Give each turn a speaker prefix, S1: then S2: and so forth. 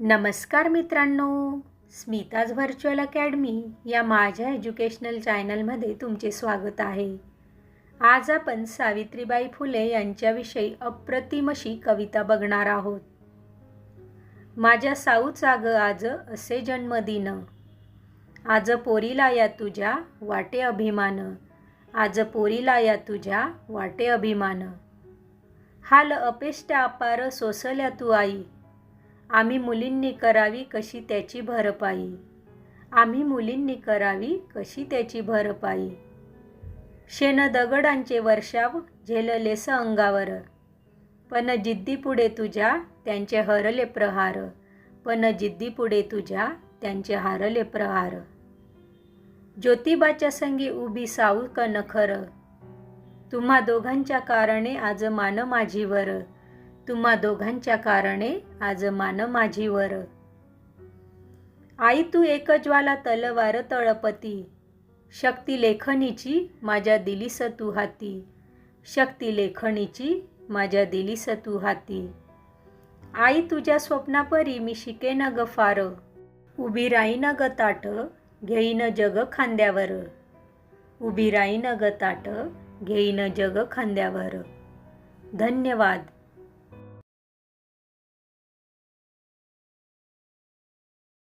S1: नमस्कार मित्रांनो Smita's virtual academy या माझ्या एज्युकेशनल चॅनलमध्ये तुमचे स्वागत आहे. आज आपण सावित्रीबाई फुले यांच्याविषयी अप्रतिम अशी कविता बघणार आहोत. माझ्या साऊचा ग आज असे जन्मदिन आज पोरीला या तुझ्या वाटे अभिमान. आज पोरीला या तुझ्या वाटे अभिमान. हाल अपेष्ट अपार सोसल्या तू आई. आम्ही मुलींनी करावी कशी त्याची भरपाई? आम्ही मुलींनी करावी कशी त्याची भरपाई? शेण दगडांचे वर्षाव झेललेस अंगावर. पण जिद्दीपुढे तुझ्या त्यांचे हरले प्रहार. पण जिद्दीपुढे तुझ्या त्यांचे हारले प्रहार. ज्योतिबाच्या संगी उभी साऊ क नखर तुम्हा दोघांच्या कारणे आज मान माझीवर तुम्हा दोघांच्या कारणे आज मान माझीवर. आई तू एक ज्वाला तलवार तळपती. शक्ती लेखनीची माझ्या दिलीस तू हाती. शक्ती लेखनीची माझ्या दिलीस तू हाती. आई तुझ्या स्वप्नापरी मी शिकेन ग फार. उभी राहीन ग ताट घेईन जग खांद्यावर. उभी राहीन ग ताट घेईन जग खांद्यावर. धन्यवाद.